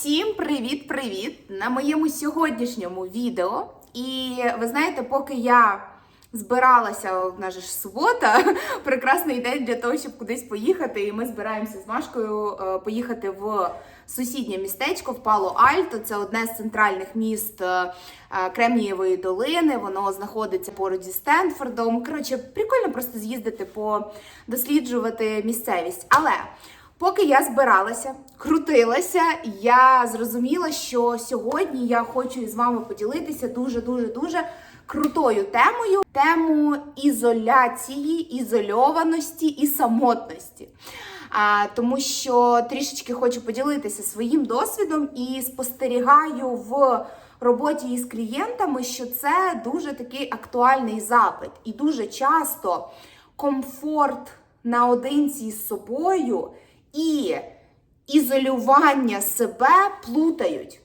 Всім привіт-привіт! На моєму сьогоднішньому відео. І ви знаєте, поки я збиралася, в нас ж субота, прекрасний день для того, щоб кудись поїхати. І ми збираємося з Машкою е, поїхати в сусіднє містечко в Пало Альто. Це одне з центральних міст е, Кремнієвої долини. Воно знаходиться поруч зі Стенфордом. Коротше, прикольно просто з'їздити досліджувати місцевість. Але Поки я збиралася, крутилася, я зрозуміла, що сьогодні я хочу із вами поділитися дуже дуже дуже крутою темою тему ізоляції, ізольованості і самотності. А, Тому що трішечки хочу поділитися своїм досвідом і спостерігаю в роботі із клієнтами, що це дуже такий актуальний запит, і дуже часто комфорт наодинці з собою і ізолювання себе плутають.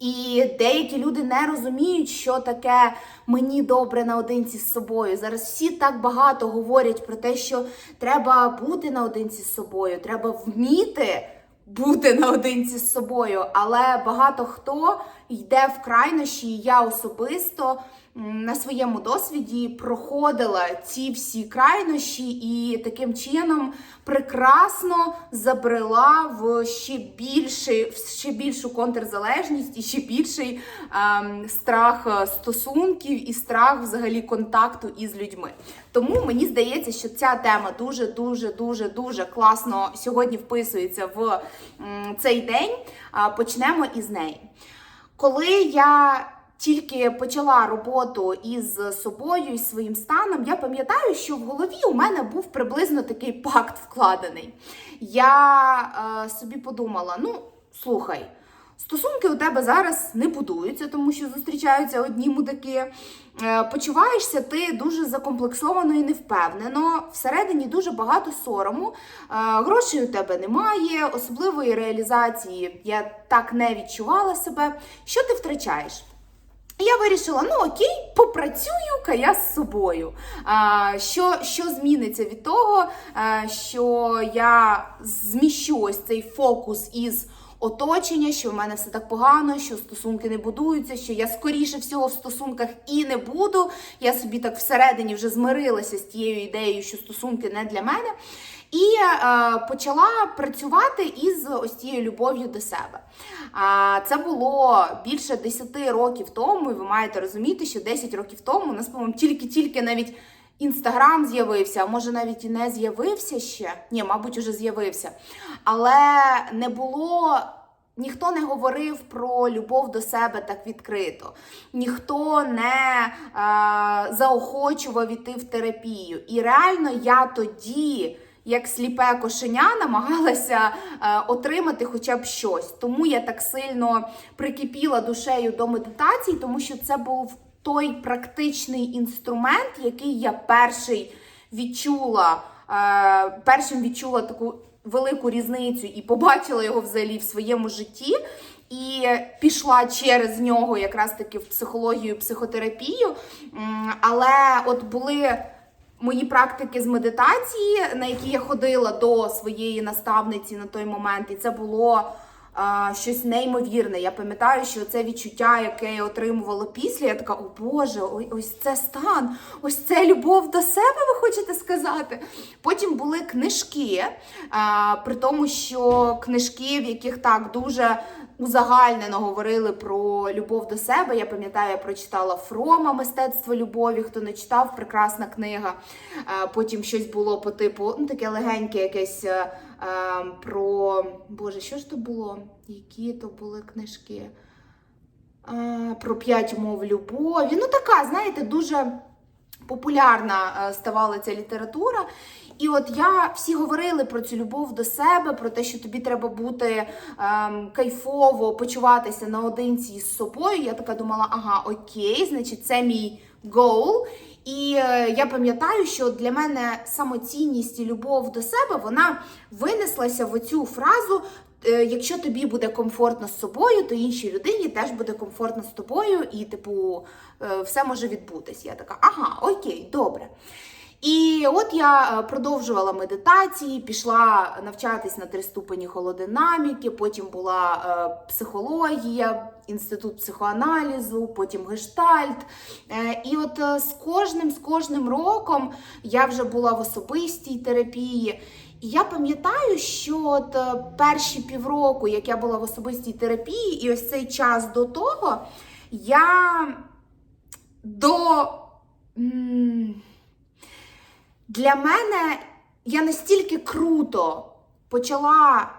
І деякі люди не розуміють, що таке мені добре наодинці з собою. Зараз всі так багато говорять про те, що треба бути наодинці з собою, треба вміти бути наодинці з собою. Але багато хто йде в крайнощі, і я особисто на своєму досвіді проходила ці всі крайнощі і таким чином прекрасно забрела в ще більший, в ще більшу контрзалежність і ще більший ем, страх е, стосунків і страх взагалі контакту із людьми. Тому мені здається, що ця тема дуже дуже дуже дуже класно сьогодні вписується в цей день. Почнемо із неї. Коли я тільки почала роботу із собою і своїм станом, я пам'ятаю, що в голові у мене був приблизно такий пакт вкладений. Я е, собі подумала: ну, слухай. Стосунки у тебе зараз не будуються, тому що зустрічаються одні мудаки. Е, почуваєшся ти дуже закомплексовано і невпевнено. Всередині дуже багато сорому, е, грошей у тебе немає, особливої реалізації я так не відчувала себе. Що ти втрачаєш? Я вирішила, ну окей, попрацюю-ка я з собою. А, Що що зміниться від того, що я зміщу ось цей фокус із оточення, що в мене все так погано, що стосунки не будуються, що я скоріше всього в стосунках і не буду. Я собі так всередині вже змирилася з тією ідеєю, що стосунки не для мене. І е, почала працювати із ось цією любов'ю до себе. А це було більше 10 років тому, і ви маєте розуміти, що 10 років тому у нас, по-моєму, тільки-тільки навіть інстаграм з'явився, може навіть і не з'явився ще. Ні, мабуть, уже з'явився. Але не було. Ніхто не говорив про любов до себе так відкрито, ніхто не е, заохочував іти в терапію. І реально я тоді як сліпе кошеня, намагалася е, отримати хоча б щось. Тому я так сильно прикипіла душею до медитації, тому що це був той практичний інструмент, який я перший відчула, е, першим відчула таку велику різницю і побачила його взагалі в своєму житті. І пішла через нього якраз таки в психологію, психотерапію. Але от були мої практики з медитації, на які я ходила до своєї наставниці на той момент, і це було а, щось неймовірне. Я пам'ятаю, що це відчуття, яке я отримувала після, я така, о Боже, ось це стан, ось це любов до себе, ви хочете сказати. Потім були книжки, а, при тому, що книжки, в яких так дуже узагальнено говорили про любов до себе. Я пам'ятаю, я прочитала Фрома Мистецтво любові. Хто не читав, прекрасна книга. Потім щось було по типу, ну таке легеньке якесь е, про Боже, що ж то було? Які то були книжки? Про п'ять мов любові. Ну, така, знаєте, дуже популярна ставала ця література. І от я всі говорили про цю любов до себе, про те, що тобі треба бути ем, кайфово почуватися наодинці з собою. Я така думала, ага, окей, значить, це мій гоул. І е, я пам'ятаю, що для мене самоцінність і любов до себе вона винеслася в цю фразу. Е, якщо тобі буде комфортно з собою, то іншій людині теж буде комфортно з тобою, і, типу, е, все може відбутись. Я така, ага, окей, добре. І от я е, продовжувала медитації, пішла навчатись на три ступені холодинаміки, потім була е, психологія, інститут психоаналізу, потім гештальт. Е, і от з кожним з кожним роком я вже була в особистій терапії. І я пам'ятаю, що от перші півроку, як я була в особистій терапії, і ось цей час до того, я до. Для мене я настільки круто почала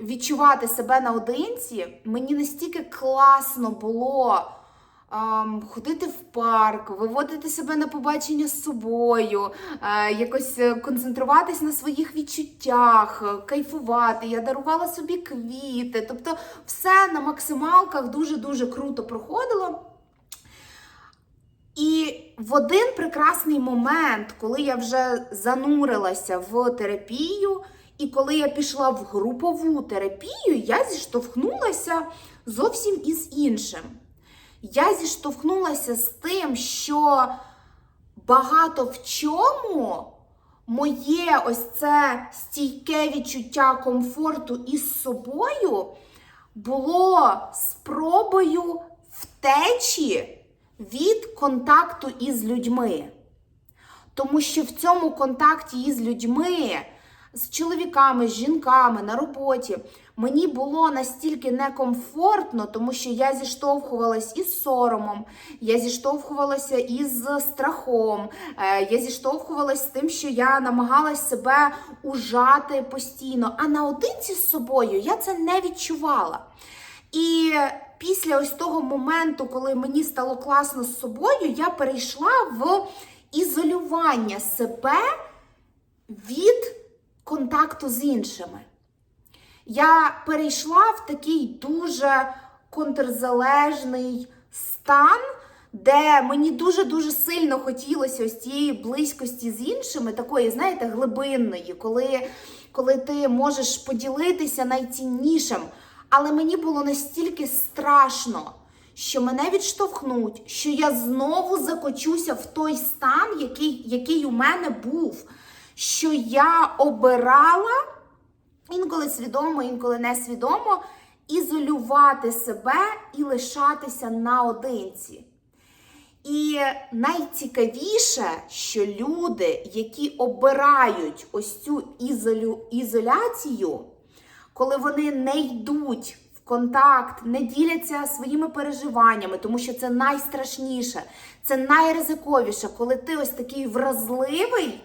відчувати себе наодинці, мені настільки класно було ем, ходити в парк, виводити себе на побачення з собою, е, якось е, концентруватись на своїх відчуттях, е, кайфувати. Я дарувала собі квіти. Тобто, все на максималках дуже-дуже круто проходило. І в один прекрасний момент, коли я вже занурилася в терапію, і коли я пішла в групову терапію, я зіштовхнулася зовсім із іншим. Я зіштовхнулася з тим, що багато в чому моє ось це стійке відчуття комфорту із собою було спробою втечі від контакту із людьми. Тому що в цьому контакті із людьми, з чоловіками, з жінками на роботі, мені було настільки некомфортно, тому що я зіштовхувалась із соромом, я зіштовхувалася із страхом, е, я зіштовхувалась з тим, що я намагалась себе ужати постійно. А наодинці з собою я це не відчувала. І після ось того моменту, коли мені стало класно з собою, я перейшла в ізолювання себе від контакту з іншими. Я перейшла в такий дуже контрзалежний стан, де мені дуже-дуже сильно хотілося ось цієї близькості з іншими, такої, знаєте, глибинної, коли, коли ти можеш поділитися найціннішим. Але мені було настільки страшно, що мене відштовхнуть, що я знову закочуся в той стан, який, який у мене був, що я обирала інколи свідомо, інколи несвідомо, ізолювати себе і лишатися наодинці. І найцікавіше, що люди, які обирають ось цю ізолю, ізоляцію, коли вони не йдуть в контакт, не діляться своїми переживаннями, тому що це найстрашніше, це найризиковіше, коли ти ось такий вразливий.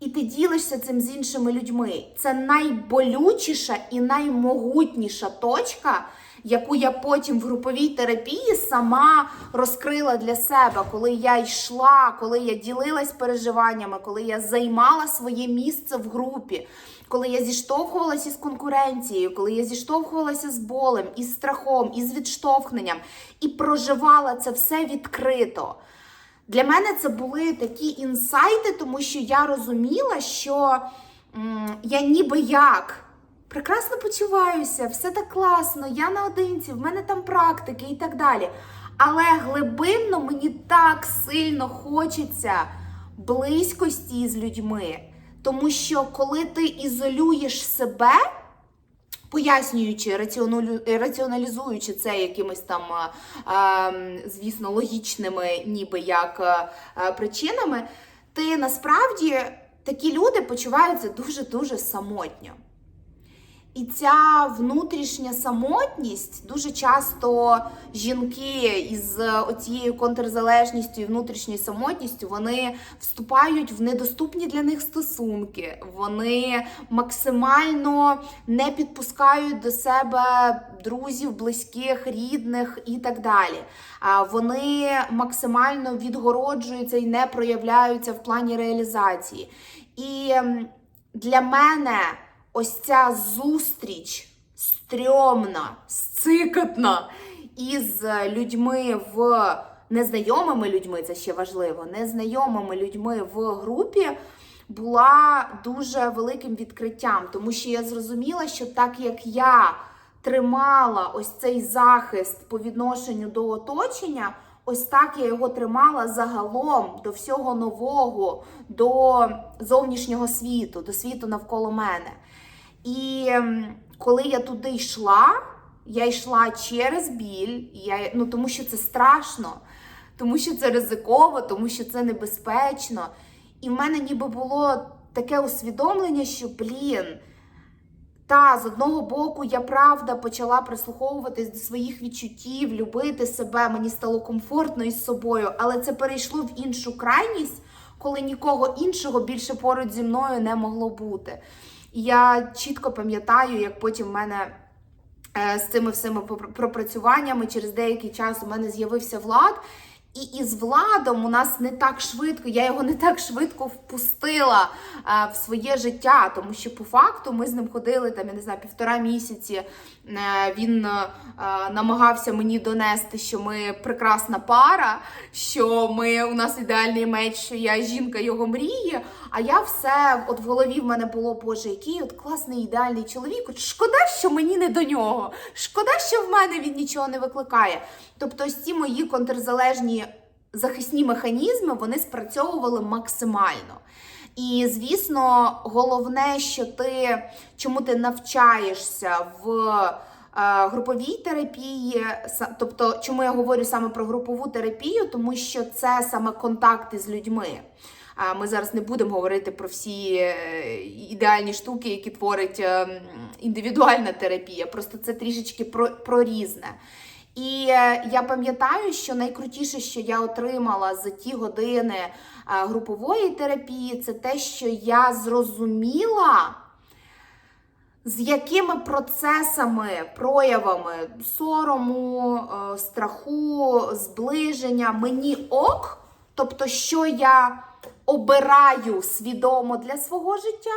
І ти ділишся цим з іншими людьми. Це найболючіша і наймогутніша точка, яку я потім в груповій терапії сама розкрила для себе, коли я йшла, коли я ділилась переживаннями, коли я займала своє місце в групі, коли я зіштовхувалася із конкуренцією, коли я зіштовхувалася з болем, із страхом, із відштовхненням і проживала це все відкрито. Для мене це були такі інсайти, тому що я розуміла, що я ніби як прекрасно почуваюся, все так класно, я наодинці, в мене там практики і так далі. Але глибинно мені так сильно хочеться близькості з людьми. Тому що коли ти ізолюєш себе, пояснюючи, раціоналізуючи це якимись там, звісно, логічними, ніби як причинами, ти насправді такі люди почуваються дуже-дуже самотньо. І ця внутрішня самотність дуже часто жінки із оцією контрзалежністю і внутрішньою самотністю вони вступають в недоступні для них стосунки. Вони максимально не підпускають до себе друзів, близьких, рідних і так далі. Вони максимально відгороджуються і не проявляються в плані реалізації. І для мене ось ця зустріч стрьомна, сцикатна із людьми в незнайомими людьми, це ще важливо, незнайомими людьми в групі була дуже великим відкриттям, тому що я зрозуміла, що так як я тримала ось цей захист по відношенню до оточення, ось так я його тримала загалом до всього нового, до зовнішнього світу, до світу навколо мене. І ем, коли я туди йшла, я йшла через біль, я, ну, тому що це страшно, тому що це ризиково, тому що це небезпечно. І в мене ніби було таке усвідомлення, що, блін, та, з одного боку, я правда почала прислуховуватись до своїх відчуттів, любити себе, мені стало комфортно із собою, але це перейшло в іншу крайність, коли нікого іншого більше поруч зі мною не могло бути. І я чітко пам'ятаю, як потім в мене е, з цими всіми пропрацюваннями через деякий час у мене з'явився влад. І із владом у нас не так швидко, я його не так швидко впустила е, в своє життя, тому що по факту ми з ним ходили там, я не знаю, півтора місяці. Е, він е, намагався мені донести, що ми прекрасна пара, що ми у нас ідеальний меч, що я жінка його мрії. А я все от в голові в мене було, боже, який от класний ідеальний чоловік. От шкода, що мені не до нього. Шкода, що в мене він нічого не викликає. Тобто, ось ці мої контрзалежні захисні механізми вони спрацьовували максимально. І звісно, головне, що ти чому ти навчаєшся в е, груповій терапії, тобто, чому я говорю саме про групову терапію, тому що це саме контакти з людьми. Ми зараз не будемо говорити про всі е, ідеальні штуки, які творить е, індивідуальна терапія. Просто це трішечки про, про різне. І е, я пам'ятаю, що найкрутіше, що я отримала за ті години групової терапії, це те, що я зрозуміла, з якими процесами, проявами сорому, страху, зближення мені ок, тобто, що я обираю свідомо для свого життя,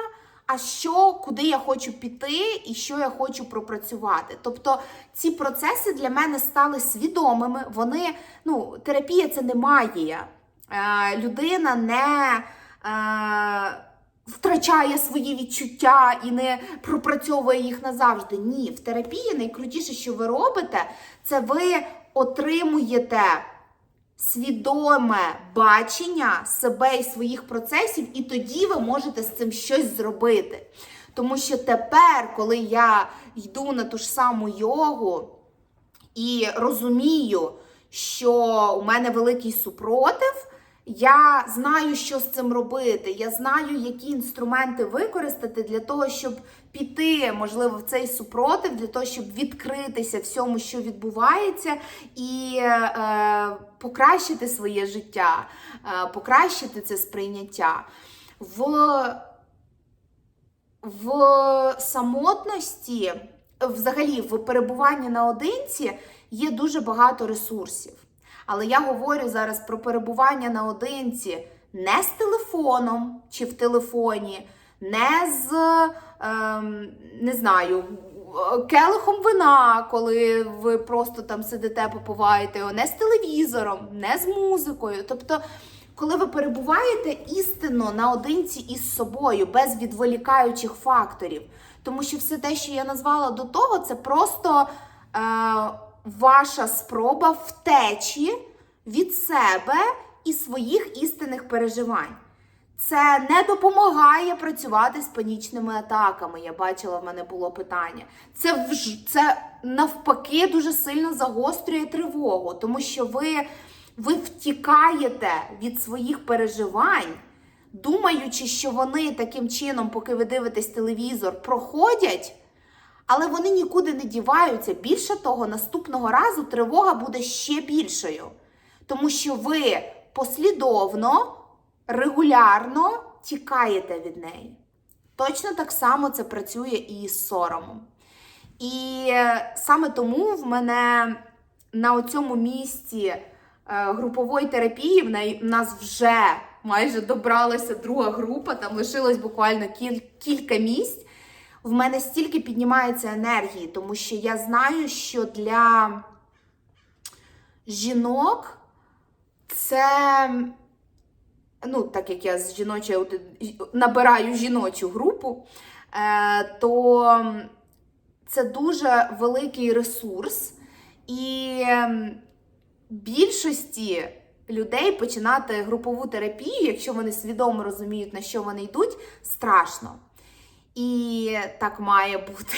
а що, куди я хочу піти і що я хочу пропрацювати. Тобто ці процеси для мене стали свідомими. Вони, ну, терапія це не магія. Е, людина не. Е, Втрачає свої відчуття і не пропрацьовує їх назавжди. Ні, в терапії найкрутіше, що ви робите, це ви отримуєте свідоме бачення себе і своїх процесів, і тоді ви можете з цим щось зробити. Тому що тепер, коли я йду на ту ж саму йогу і розумію, що у мене великий супротив, я знаю, що з цим робити. Я знаю, які інструменти використати для того, щоб піти, можливо, в цей супротив, для того, щоб відкритися всьому, що відбувається, і е, покращити своє життя, е, покращити це сприйняття. В в самотності, взагалі, в перебуванні наодинці є дуже багато ресурсів. Але я говорю зараз про перебування наодинці не з телефоном чи в телефоні, не з ем, не знаю, келихом вина, коли ви просто там сидите, попиваєте, його, не з телевізором, не з музикою. Тобто, коли ви перебуваєте істинно наодинці із собою, без відволікаючих факторів. Тому що все те, що я назвала до того, це просто е, ваша спроба втечі від себе і своїх істинних переживань. Це не допомагає працювати з панічними атаками. Я бачила, в мене було питання. Це це навпаки дуже сильно загострює тривогу, тому що ви, ви втікаєте від своїх переживань, думаючи, що вони таким чином, поки ви дивитесь телевізор, проходять. Але вони нікуди не діваються. Більше того, наступного разу тривога буде ще більшою. Тому що ви послідовно, регулярно тікаєте від неї. Точно так само це працює і з соромом. І е, саме тому в мене на цьому місці е, групової терапії в нас вже майже добралася друга група, там лишилось буквально кіль- кілька місць. В мене стільки піднімається енергії, тому що я знаю, що для жінок це, ну, так як я з жіночої набираю жіночу групу, е, то це дуже великий ресурс. І ем, більшості людей починати групову терапію, якщо вони свідомо розуміють, на що вони йдуть, страшно. І так має бути.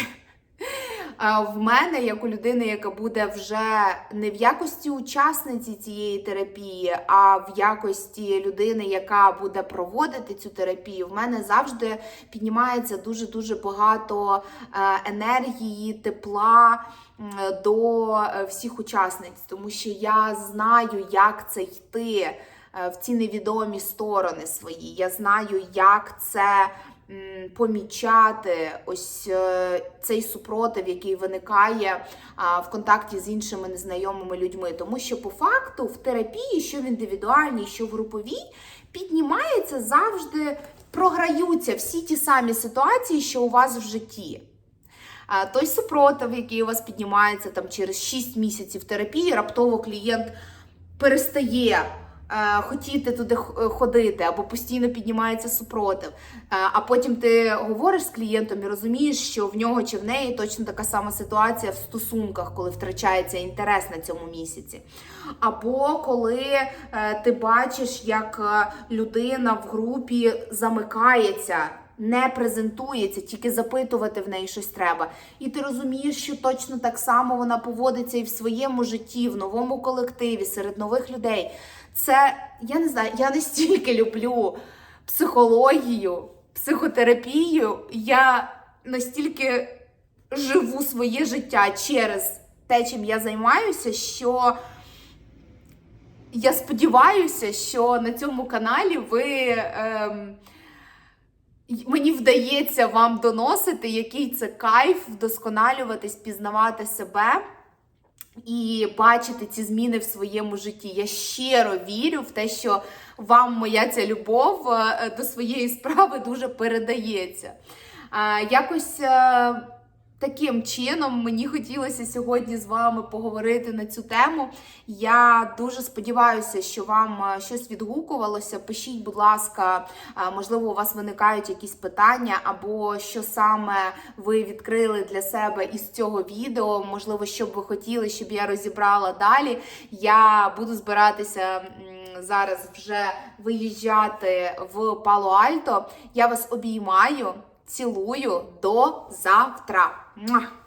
В мене, як у людини, яка буде вже не в якості учасниці цієї терапії, а в якості людини, яка буде проводити цю терапію, в мене завжди піднімається дуже дуже багато е, енергії, тепла до е, всіх учасниць, тому що я знаю, як це йти е, в ці невідомі сторони свої. Я знаю, як це помічати ось е, цей супротив, який виникає в контакті з іншими незнайомими людьми. Тому що по факту в терапії, що в індивідуальній, що в груповій, піднімається завжди, програються всі ті самі ситуації, що у вас в житті. Той супротив, який у вас піднімається там через 6 місяців терапії, раптово клієнт перестає хотіти туди е, ходити, або постійно піднімається супротив. Е, А потім ти говориш з клієнтом і розумієш, що в нього чи в неї точно така сама ситуація в стосунках, коли втрачається інтерес на цьому місяці. Або коли е, ти бачиш, як е, людина в групі замикається. Не презентується, тільки запитувати в неї щось треба. І ти розумієш, що точно так само вона поводиться і в своєму житті, в новому колективі, серед нових людей. Це я не знаю, я настільки люблю психологію, психотерапію. Я настільки живу своє життя через те, чим я займаюся, що я сподіваюся, що на цьому каналі ви. Ем, Мені вдається вам доносити, який це кайф, вдосконалюватись, пізнавати себе і бачити ці зміни в своєму житті. Я щиро вірю в те, що вам моя ця любов е, до своєї справи дуже передається. Якось е, таким чином мені хотілося сьогодні з вами поговорити на цю тему. Я дуже сподіваюся, що вам е, щось відгукувалося. Пишіть, будь ласка, е, можливо, у вас виникають якісь питання, або що саме ви відкрили для себе із цього відео. Можливо, що б ви хотіли, щоб я розібрала далі. Я буду збиратися. Зараз вже виїжджати в Пало-Альто. Я вас обіймаю, цілую до завтра. Mwah.